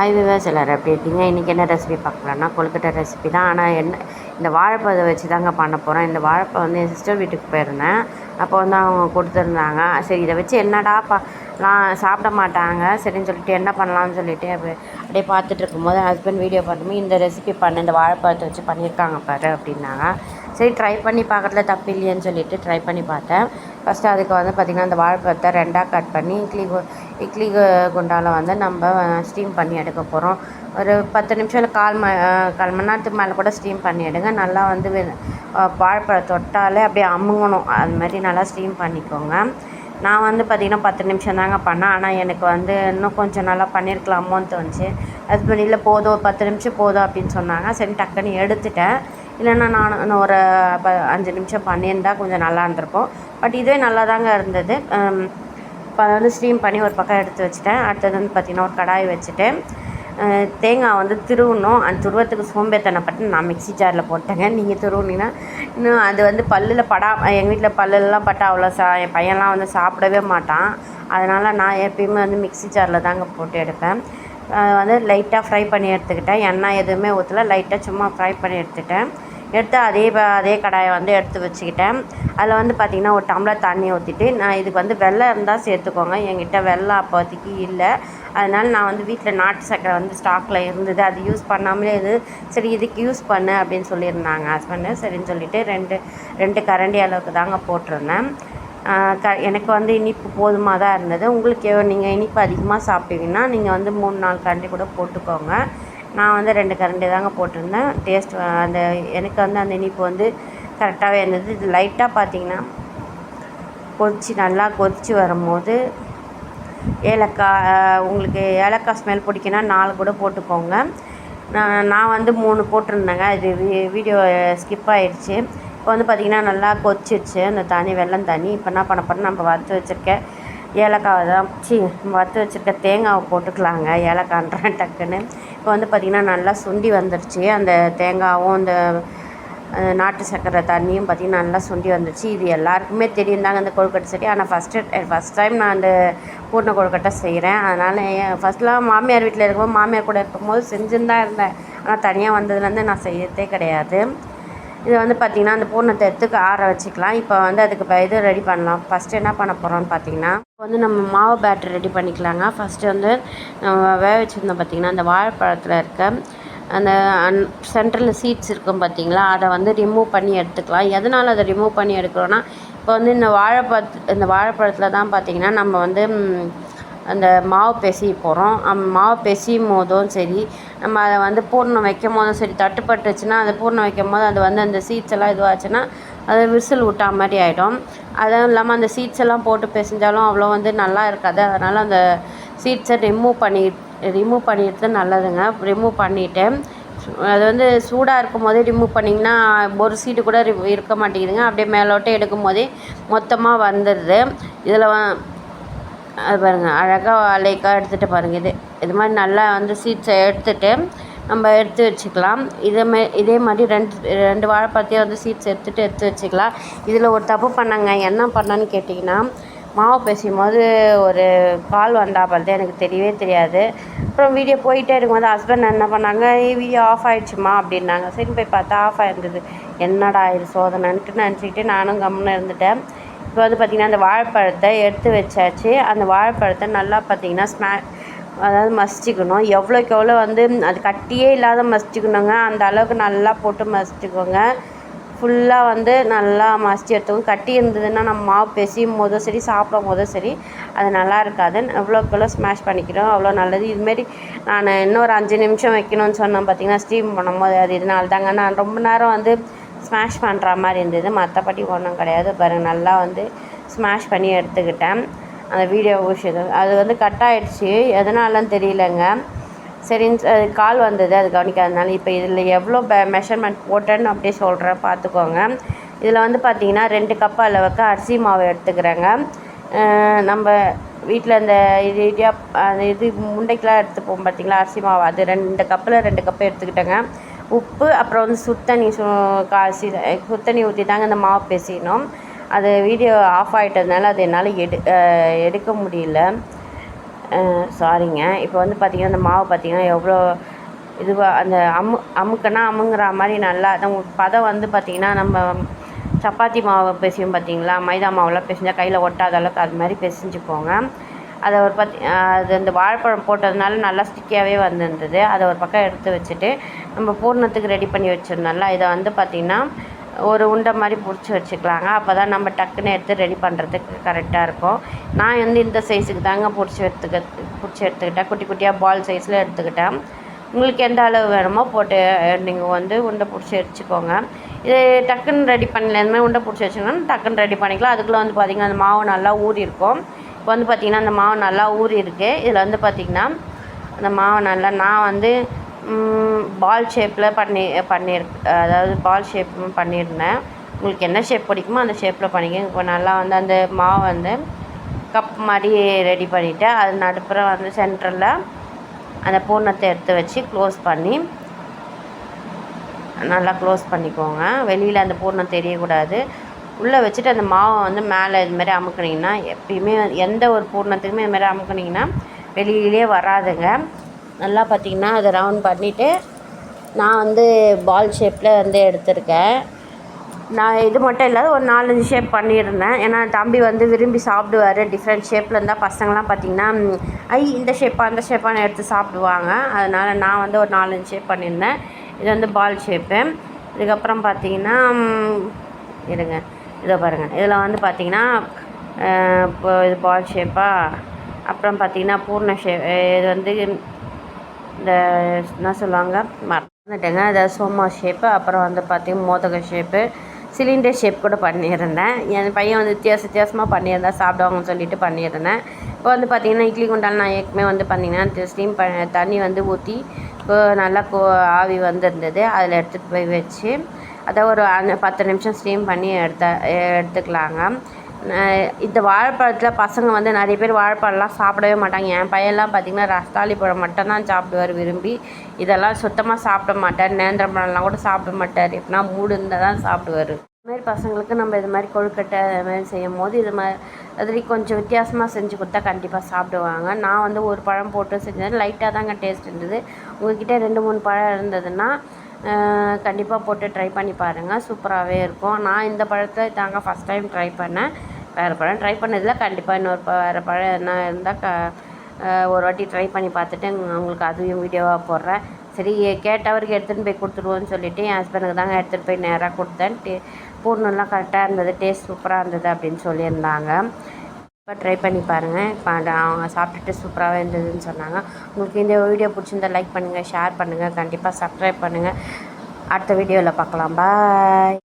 Hi விவாஸ் எல்லோரும் எப்படி இருக்கீங்க இன்றைக்கி என்ன ரெசிபி பார்க்கலான்னா கொழுக்கட்டை ரெசிபி தான். ஆனால் என்ன இந்த வாழைப்பழத்தை வச்சு தாங்க பண்ண போகிறேன் இந்த வாழைப்பழம் வந்து என் சிஸ்டர் வீட்டுக்கு போயிருந்தேன். அப்போ வந்து அவங்க கொடுத்துருந்தாங்க. சரி இதை வச்சு என்னடா பண்ணலாம் சாப்பிட மாட்டாங்க. சரின்னு சொல்லிட்டு என்ன பண்ணலாம்னு சொல்லிட்டு அப்படி அப்படியே பார்த்துட்டு இருக்கும்போது ஹஸ்பண்ட் வீடியோ பண்ணும்போது இந்த ரெசிபி பண்ண இந்த வாழைப்பழத்தை வச்சு பண்ணியிருக்காங்க பாரு அப்படின்னாங்க. சரி ட்ரை பண்ணி பார்க்கறதுல தப்பு இல்லையேன்னு சொல்லிட்டு ட்ரை பண்ணி பார்த்தேன். ஃபஸ்ட்டு அதுக்கு வந்து பார்த்திங்கன்னா அந்த வாழைப்பழத்தை ரெண்டாக கட் பண்ணி இட்லி இட்லி கு- வந்து நம்ம ஸ்டீம் பண்ணி எடுக்க போகிறோம் ஒரு பத்து நிமிஷம் இல்லை கால் ம கால் மணி நேரத்துக்கு மேலே கூட ஸ்டீம் பண்ணி எடுங்க. நல்லா வந்து வெ- வாழைப்பழம் தொட்டாலே அப்படியே அமுங்கணும். அது மாதிரி நல்லா ஸ்டீம் பண்ணிக்கோங்க. நான் வந்து பார்த்திங்கன்னா பத்து நிமிஷம் தாங்க பண்ணேன். ஆனால் எனக்கு வந்து இன்னும் கொஞ்சம் நல்லா பண்ணியிருக்கலாமோன்னு தோணுச்சு. ஹஸ்பண்ட் இல்லை போதும். பத்து நிமிஷம் போதும் அப்படின்னு சொன்னாங்க. சரி டக்குன்னு எடுத்துட்டேன். இல்லைன்னா நான் இன்னும் ஒரு ப அஞ்சு நிமிஷம் பண்ணியிருந்தால் கொஞ்சம் நல்லா இருந்திருக்கும். பட் இதுவே நல்லா தாங்க இருந்தது. இப்போ அதை வந்து ஸ்டீம் பண்ணி ஒரு பக்கம் எடுத்து வச்சுட்டேன். அடுத்தது வந்து பார்த்திங்கன்னா ஒரு கடாய் வச்சுட்டு தேங்காய் வந்து திருவணும். அந்த துருவத்துக்கு சோம்பேத்தனைப்பட்டு நான் மிக்சி ஜாரில் போட்டேங்க. நீங்கள் திருவுனீங்கன்னா இன்னும் அது வந்து பல்லில் படா எங்கள் வீட்டில் பல்லுலலாம் பட்டா அவ்வளோ சா என் பையன்லாம் வந்து சாப்பிடவே மாட்டான். அதனால் நான் எப்பயுமே வந்து மிக்ஸி ஜாரில் தாங்க போட்டு எடுப்பேன். அதை வந்து லைட்டாக ஃப்ரை பண்ணி எடுத்துக்கிட்டேன். எண்ணெய் எதுவுமே ஊற்றல லைட்டாக சும்மா ஃப்ரை பண்ணி எடுத்துட்டேன் எடுத்து அதே அதே கடாயை வந்து எடுத்து வச்சுக்கிட்டேன். அதில் வந்து பார்த்திங்கன்னா ஒரு டம்ளர் தண்ணி ஊற்றிட்டு நான் இதுக்கு வந்து வெள்ளம் இருந்தால் சேர்த்துக்கோங்க. என்கிட்ட வெள்ளம் அப்போதைக்கு இல்லை. அதனால் நான் வந்து வீட்டில் நாட்டு சக்கரை வந்து ஸ்டாக்கில் இருந்தது. அது யூஸ் பண்ணாமலே இது சரி இதுக்கு யூஸ் பண்ணு அப்படின்னு சொல்லியிருந்தாங்க ஹஸ்பண்டு சரின்னு சொல்லிட்டு ரெண்டு ரெண்டு கரண்டி அளவுக்கு தாங்க போட்டிருந்தேன். க எனக்கு வந்து இனிப்பு போதுமாக தான் இருந்தது. உங்களுக்கு நீங்கள் இனிப்பு அதிகமாக சாப்பிட்டீங்கன்னா நீங்கள் வந்து மூணு நாலு கரண்டி கூட போட்டுக்கோங்க. நான் வந்து ரெண்டு கரண்டி தாங்க போட்டிருந்தேன். டேஸ்ட் அந்த எனக்கு வந்து அந்த இனிப்பு வந்து கரெக்டாகவே இருந்தது. இது லைட்டாக பார்த்தீங்கன்னா கொதித்து நல்லா கொதித்து வரும்போது ஏலக்காய் உங்களுக்கு ஏலக்காய் ஸ்மெல் பிடிக்குன்னா நாலு கூட போட்டுக்கோங்க. நான் நான் வந்து மூணு போட்டிருந்தேங்க. இது வீ- வீடியோ ஸ்கிப் ஆகிடுச்சி இப்போ வந்து பார்த்திங்கன்னா நல்லா கொதிச்சிருச்சு. அந்த தண்ணி வெள்ளம் தண்ணி இப்போ என்ன பண்ண போகிறோம் நம்ம வறுத்து வச்சுருக்கேன் ஏலக்காவை தான் சி வறுத்து வச்சுருக்க தேங்காவை போட்டுக்கலாங்க. ஏலக்கான்றேன் டக்குன்னு. இப்போ வந்து பார்த்திங்கன்னா நல்லா சுண்டி வந்துடுச்சு அந்த தேங்காவும் அந்த நாட்டு சர்க்கரை தண்ணியும் பார்த்திங்கன்னா நல்லா சுண்டி வந்துடுச்சு இது எல்லாருக்குமே தெரியும் தாங்க அந்த கொழுக்கட்டை செடி. ஆனால் ஃபஸ்ட்டு ஃபஸ்ட் டைம் நான் அந்த பூர்ண கொழுக்கட்டை செய்கிறேன் அதனால் ஃபஸ்ட்லாம் மாமியார் வீட்டில் இருக்கும்போது மாமியார் கூட இருக்கும்போது செஞ்சுன்னு தான் இருந்தேன். ஆனால் தனியாக வந்ததுலேருந்து நான் செய்யறதே கிடையாது. இது வந்து பார்த்திங்கன்னா அந்த பூர்ணத்தை எடுத்து ஆற வச்சுக்கலாம். இப்போ வந்து அதுக்கு இது ரெடி பண்ணலாம். ஃபஸ்ட்டு என்ன பண்ண போகிறோம்னு பார்த்தீங்கன்னா இப்போ வந்து நம்ம மாவு பேட்டர் ரெடி பண்ணிக்கலாங்க. ஃபஸ்ட்டு வந்து நம்ம வேக வச்சுருந்தோம் பார்த்திங்கன்னா அந்த வாழைப்பழத்தில் இருக்க அந்த அன் சென்டரில் சீட்ஸ் இருக்கும் பார்த்தீங்களா அதை வந்து ரிமூவ் பண்ணி எடுத்துக்கலாம். எதனால் அதை ரிமூவ் பண்ணி எடுக்கிறோன்னா இப்போ வந்து இந்த வாழைப்பழத்து இந்த வாழைப்பழத்தில் தான் பார்த்திங்கன்னா நம்ம வந்து அந்த மாவு பிசைய போகிறோம் மாவு பிசையும் போதும் சரி. நம்ம அதை வந்து பூர்ணம் வைக்கும் போதும் சரி தட்டுப்பட்டுச்சுன்னா அதை பூர்ணம் வைக்கும் போது அது வந்து அந்த சீட்ஸ் எல்லாம் இதுவாச்சுன்னா அது விசில் விட்டா மாதிரி ஆகிடும் அதுவும் இல்லாமல் அந்த சீட்ஸ் எல்லாம் போட்டு பிசைஞ்சாலும் அவ்வளோ வந்து நல்லா இருக்காது. அதனால் அந்த சீட்ஸை ரிமூவ் பண்ணி ரிமூவ் பண்ணிடுறது நல்லதுங்க. ரிமூவ் பண்ணிவிட்டு அது வந்து சூடாக இருக்கும் போதே ரிமூவ் பண்ணிங்கன்னா ஒரு சீட்டு கூட இருக்க மாட்டேங்குதுங்க. அப்படியே மேலோட்டே எடுக்கும் போதே மொத்தமாக வந்துடுது. இதில் அது பாருங்கள் அழகாக அலைக்காக எடுத்துகிட்டு பாருங்கள் இது இது மாதிரி நல்லா வந்து சீட்ஸை எடுத்துட்டு நம்ம எடுத்து வச்சுக்கலாம். இதே மா இதே மாதிரி ரெண்டு ரெண்டு வாழைப்பழத்தையும் வந்து சீட்ஸ் எடுத்துகிட்டு எடுத்து வச்சுக்கலாம். இதில் ஒரு தப்பு பண்ணாங்க. என்ன பண்ணான்னு கேட்டிங்கன்னா மாவு பேசும் போது ஒரு கால் வந்தா பார்த்து எனக்கு தெரியவே தெரியாது. அப்புறம் வீடியோ போயிட்டே இருக்கும்போது ஹஸ்பண்ட் என்ன பண்ணாங்க வீடியோ ஆஃப் ஆகிடுச்சுமா அப்படின்னாங்க. சரி போய் பார்த்தா ஆஃப் ஆகிருந்தது என்னடா இது சோதனைன்ட்டு நினச்சிக்கிட்டு நானும் கம்முன்னு இருந்துட்டேன். இப்போ வந்து பார்த்திங்கன்னா அந்த வாழைப்பழத்தை எடுத்து வச்சாச்சு. அந்த வாழைப்பழத்தை நல்லா பார்த்திங்கன்னா ஸ்மே அதாவது மசிச்சுக்கணும். எவ்வளோக்கு எவ்வளோ வந்து அது கட்டியே இல்லாத மசிச்சுக்கணுங்க. அந்த அளவுக்கு நல்லா போட்டு மசிச்சுக்கோங்க. ஃபுல்லாக வந்து நல்லா மசிச்சு எடுத்துக்கோங்க. கட்டி இருந்ததுன்னா நம்ம மாவு பெசியும் போதும் சரி சாப்பிடும் போதும் சரி அது நல்லா இருக்காது. எவ்வளோக்கு எவ்வளோ ஸ்மாஷ் பண்ணிக்கிறோம் அவ்வளோ நல்லது. இதுமாரி நான் இன்னும் ஒரு அஞ்சு நிமிஷம் வைக்கணும்னு சொன்னேன் பார்த்தீங்கன்னா ஸ்டீம் பண்ணும்போது. அது இதனால தாங்க நான் ரொம்ப நேரம் வந்து ஸ்மாஷ் பண்ணுற மாதிரி இருந்தது. மற்றபடி ஒன்றும் கிடையாது. பாருங்கள் நல்லா வந்து ஸ்மாஷ் பண்ணி எடுத்துக்கிட்டேன். அந்த வீடியோ விஷயம் அது வந்து கட் ஆகிடுச்சி எதனாலன்னு தெரியலங்க. சரின்னு அது கால் வந்தது. அது கவனிக்காதனால இப்போ இதில் எவ்வளோ மெஷர்மெண்ட் போட்டேன்னு அப்படியே சொல்கிறேன் பார்த்துக்கோங்க இதில் வந்து பார்த்திங்கன்னா ரெண்டு கப் அளவுக்கு அரிசி மாவு எடுத்துக்கிறேங்க. நம்ம வீட்டில் இந்த இது இடியா அந்த இது முண்டைக்கெலாம் எடுத்துப்போம் பார்த்திங்களா அரிசி மாவு. அது ரெண்டு கப்பில் ரெண்டு கப்பு எடுத்துக்கிட்டேங்க. உப்பு அப்புறம் வந்து சுத்தண்ணி சு காசி சுத்தண்ணி ஊற்றி தாங்க இந்த மாவு பேசினோம் அது வீடியோ ஆஃப் ஆகிட்டதுனால அது என்னால் எடு எடுக்க முடியல. சாரிங்க இப்போ வந்து பார்த்திங்கன்னா அந்த மாவு பார்த்திங்கன்னா எவ்வளோ இதுவாக அந்த அம்மு அமுக்குனா அமுங்குற மாதிரி நல்லா நம்ம பதம் வந்து பார்த்திங்கன்னா நம்ம சப்பாத்தி மாவு பிசையும் பார்த்திங்களா மைதா மாவுலாம் பிசைஞ்சால் கையில் ஒட்டாத அளவுக்கு அது மாதிரி பிசைஞ்சுக்கோங்க. அதை ஒரு பத் அது அந்த வாழைப்பழம் போட்டதுனால நல்லா ஸ்டிக்கியாகவே வந்திருந்தது. அதை ஒரு பக்கம் எடுத்து வச்சுட்டு நம்ம பூர்ணத்துக்கு ரெடி பண்ணி வச்சிருந்தோம்ல இதை வந்து பார்த்திங்கன்னா ஒரு உண்டை மாதிரி பிடிச்சி வச்சுக்கலாங்க. அப்போ தான் நம்ம டக்குன்னு எடுத்து ரெடி பண்ணுறதுக்கு கரெக்டாக இருக்கும். நான் வந்து இந்த சைஸுக்கு தாங்க பிடிச்சி எடுத்துக்க பிடிச்சி எடுத்துக்கிட்டேன். குட்டி குட்டியாக பால் சைஸில் எடுத்துக்கிட்டேன். உங்களுக்கு எந்த அளவு வேணுமோ போட்டு நீங்கள் வந்து உண்டை பிடிச்சி வச்சுக்கோங்க இது டக்குன்னு ரெடி பண்ணல இந்த மாதிரி உண்டை பிடிச்சி வச்சுக்கணும் டக்குன்னு ரெடி பண்ணிக்கலாம். அதுக்குள்ளே வந்து பார்த்திங்கன்னா அந்த மாவு நல்லா ஊறி இருக்கும் இப்போ வந்து பார்த்திங்கன்னா அந்த மாவு நல்லா ஊறி இருக்குது இதில் வந்து பார்த்திங்கன்னா அந்த மாவை நல்லா நான் வந்து பால் ஷேப்பில் பண்ணி பண்ணியிருக் அதாவது பால் ஷேப் பண்ணியிருந்தேன் உங்களுக்கு என்ன ஷேப் பிடிக்குமோ அந்த ஷேப்பில் பண்ணிக்கோங்க. இப்போ நல்லா வந்து அந்த மாவை வந்து கப் மாதிரி ரெடி பண்ணிவிட்டு அது நடுப்புற வந்து சென்டரில் அந்த பூர்ணத்தை எடுத்து வச்சு க்ளோஸ் பண்ணி நல்லா க்ளோஸ் பண்ணிக்கோங்க. வெளியில் அந்த பூர்ணம் தெரியக்கூடாது. உள்ளே வச்சுட்டு அந்த மாவை வந்து மேலே இதுமாரி அமுக்குனிங்கன்னா எப்பயுமே எந்த ஒரு பூர்ணத்துக்குமே இதுமாரி அமுக்குனிங்கன்னா வெளியிலே வராதுங்க. நல்லா பார்த்திங்கன்னா அதை ரவுண்ட் பண்ணிவிட்டு நான் வந்து பால் ஷேப்பில் வந்து எடுத்திருக்கேன். நான் இது மட்டும் இல்லாத ஒரு நாலஞ்சு ஷேப் பண்ணியிருந்தேன். ஏன்னா தம்பி வந்து விரும்பி சாப்பிடுவார். டிஃப்ரெண்ட் ஷேப்பில் இருந்தால் பசங்களாம் பார்த்திங்கன்னா ஐ இந்த ஷேப்பாக அந்த ஷேப்பான்னு எடுத்து சாப்பிடுவாங்க. அதனால் நான் வந்து ஒரு நாலஞ்சு ஷேப் பண்ணியிருந்தேன். இது வந்து பால் ஷேப்பு இதுக்கப்புறம் பார்த்திங்கன்னா இருங்க. இதை பாருங்கள் இதில் வந்து பார்த்திங்கன்னா இப்போ இது பால் ஷேப்பாக அப்புறம் பார்த்திங்கன்னா பூர்ண ஷேப் இது வந்து இந்த என்ன சொல்லுவாங்க மறந்துட்டேங்க. அதாவது சோமா ஷேப்பு அப்புறம் வந்து பார்த்திங்கன்னா மோதக ஷேப்பு சிலிண்டர் ஷேப் கூட பண்ணியிருந்தேன். என் பையன் வந்து வித்தியாச வித்தியாசமாக பண்ணியிருந்தேன் சாப்பிடுவாங்கன்னு சொல்லிட்டு பண்ணியிருந்தேன். இப்போ வந்து பார்த்திங்கன்னா இட்லி குண்டால் நான் ஏற்கனவே வந்து பார்த்திங்கன்னா ஸ்டீம் ப தண்ணி வந்து ஊற்றி நல்லா கோ ஆவி வந்திருந்தது. அதில் எடுத்துகிட்டு போய் வச்சு அதை ஒரு பத்து நிமிஷம் ஸ்டீம் பண்ணி எடுத்த எடுத்துக்கலாங்க. இந்த வாழைப்பழத்தில் பசங்க வந்து நிறைய பேர் வாழைப்பழம்லாம் சாப்பிடவே மாட்டாங்க. என் பையன்லாம் பார்த்திங்கன்னா ரஸ்தாளி பழம் மட்டும்தான் சாப்பிடுவார் விரும்பி. இதெல்லாம் சுத்தமாக சாப்பிட மாட்டார். நேந்திரம் பழம்லாம் கூட சாப்பிட மாட்டார். எப்படின்னா மூடு இருந்தால் தான் சாப்பிடுவார். இதுமாதிரி பசங்களுக்கு நம்ம இது மாதிரி கொழுக்கட்டை இது மாதிரி செய்யும் போது இது மாதிரி கொஞ்சம் வித்தியாசமாக செஞ்சு கொடுத்தா கண்டிப்பாக சாப்பிடுவாங்க. நான் வந்து ஒரு பழம் போட்டு செஞ்சது லைட்டாக தாங்க டேஸ்ட் இருந்தது. உங்ககிட்ட ரெண்டு மூணு பழம் இருந்ததுன்னா கண்டிப்பாக போட்டு ட்ரை பண்ணி பாருங்கள் சூப்பராகவே இருக்கும். நான் இந்த பழத்தை தாங்க ஃபஸ்ட் டைம் ட்ரை பண்ணேன். வேறு பழம் ட்ரை பண்ணதில் கண்டிப்பாக இன்னொரு ப வேறு பழம் என்ன இருந்தால் க ஒரு வாட்டி ட்ரை பண்ணி பார்த்துட்டு உங்களுக்கு அதையும் வீடியோவாக போடுறேன். சரி கேட்டவருக்கு எடுத்துகிட்டு போய் கொடுத்துருவோன்னு சொல்லிவிட்டு என் ஹஸ்பண்டுக்கு தாங்க எடுத்துகிட்டு போய் நேராக கொடுத்தேன். டே பூர்ணம்லாம் கரெக்டாக இருந்தது. டேஸ்ட் சூப்பராக இருந்தது அப்படின்னு சொல்லியிருந்தாங்க. இப்போ ட்ரை பண்ணி பாருங்கள் இப்போ அவங்க சாப்பிட்டுட்டு சூப்பராகவே இருந்ததுன்னு சொன்னாங்க. உங்களுக்கு இந்த வீடியோ பிடிச்சிருந்தா லைக் பண்ணுங்கள் ஷேர் பண்ணுங்கள் கண்டிப்பாக சப்ஸ்கிரைப் பண்ணுங்கள் அடுத்த வீடியோவில் பார்க்கலாம் பாய்